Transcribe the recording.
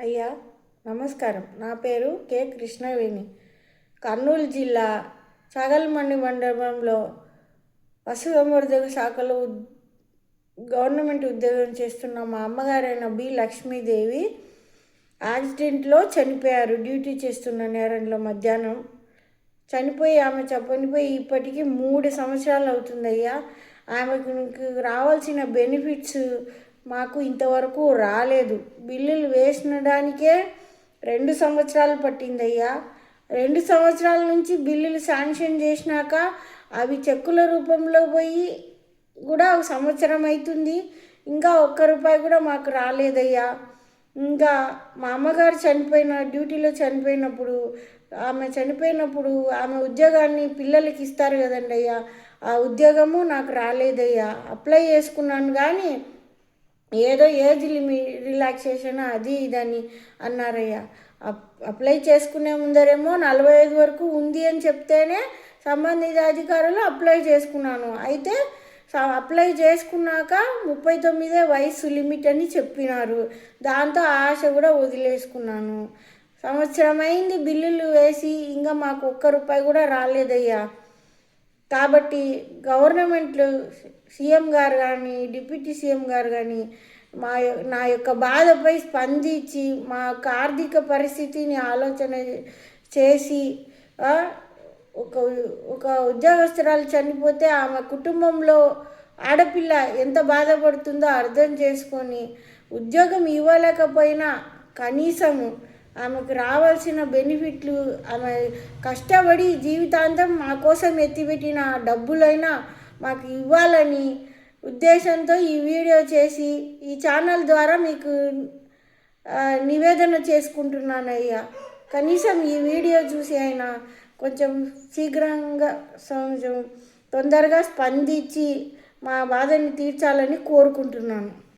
అయ్యా నమస్కారం. నా పేరు కె. కృష్ణవేణి. కర్నూలు జిల్లా చాగల్మండి మండలంలో పశుసంవర్ధక శాఖలో గవర్నమెంట్ ఉద్యోగం చేస్తున్న మా అమ్మగారైన బి. లక్ష్మీదేవి యాక్సిడెంట్లో చనిపోయారు. డ్యూటీ చేస్తున్న నేరంలో మధ్యాహ్నం చనిపోయి ఆమె చనిపోయి ఇప్పటికీ మూడు సంవత్సరాలు అవుతుందయ్యా. ఆమెకు రావాల్సిన బెనిఫిట్స్ మాకు ఇంతవరకు రాలేదు. బిల్లులు వేసినడానికే రెండు సంవత్సరాలు పట్టిందయ్యా. రెండు సంవత్సరాల నుంచి బిల్లులు శాంక్షన్ చేసినాక అవి చెక్కుల రూపంలో పోయి కూడా ఒక సంవత్సరం అవుతుంది ఇంకా ఒక్క రూపాయి కూడా మాకు రాలేదయ్యా. ఇంకా మా అమ్మగారు చనిపోయిన డ్యూటీలో చనిపోయినప్పుడు ఆమె చనిపోయినప్పుడు ఆమె ఉద్యోగాన్ని పిల్లలకి ఇస్తారు కదండి అయ్యా ఆ ఉద్యోగము నాకు రాలేదయ్యా. అప్లై చేసుకున్నాను కానీ ఏదో ఏజ్ లిమి రిలాక్సేషన్ అది ఇదని అన్నారయ్యా. అప్ అప్లై చేసుకునే ముందరేమో నలభై ఐదు వరకు ఉంది అని చెప్తేనే సంబంధిత అధికారులు అప్లై చేసుకున్నాను. అయితే స- అప్లై చేసుకున్నాక ముప్పై తొమ్మిదే వయసు లిమిట్ అని చెప్పినారు. దాంతో ఆశ కూడా వదిలేసుకున్నాను. సంవత్సరం అయింది బిల్లులు వేసి ఇంకా మాకు ఒక్క రూపాయి కూడా రాలేదయ్యా. కాబట్టి గవర్నమెంట్లు సీఎం గారు కానీ డిప్యూటీ సీఎం గారు కానీ మా నా యొక్క బాధపై స్పందించి మా యొక్క ఆర్థిక పరిస్థితిని ఆలోచన చేసి ఒక ఒక ఉద్యోగస్తురాలు చనిపోతే ఆమె కుటుంబంలో ఆడపిల్ల ఎంత బాధపడుతుందో అర్థం చేసుకొని ఉద్యోగం ఇవ్వలేకపోయినా కనీసము ఆమెకు రావాల్సిన బెనిఫిట్లు ఆమె కష్టపడి జీవితాంతం మా కోసం ఎత్తిపెట్టిన డబ్బులైనా మాకు ఇవ్వాలని ఉద్దేశంతో ఈ వీడియో చేసి ఈ ఛానల్ ద్వారా మీకు నివేదన చేసుకుంటున్నాను అయ్యా కనీసం ఈ వీడియో చూసి అయినా కొంచెం శీఘ్రంగా కొంచెం తొందరగా స్పందించి మా బాధని తీర్చాలని కోరుకుంటున్నాను.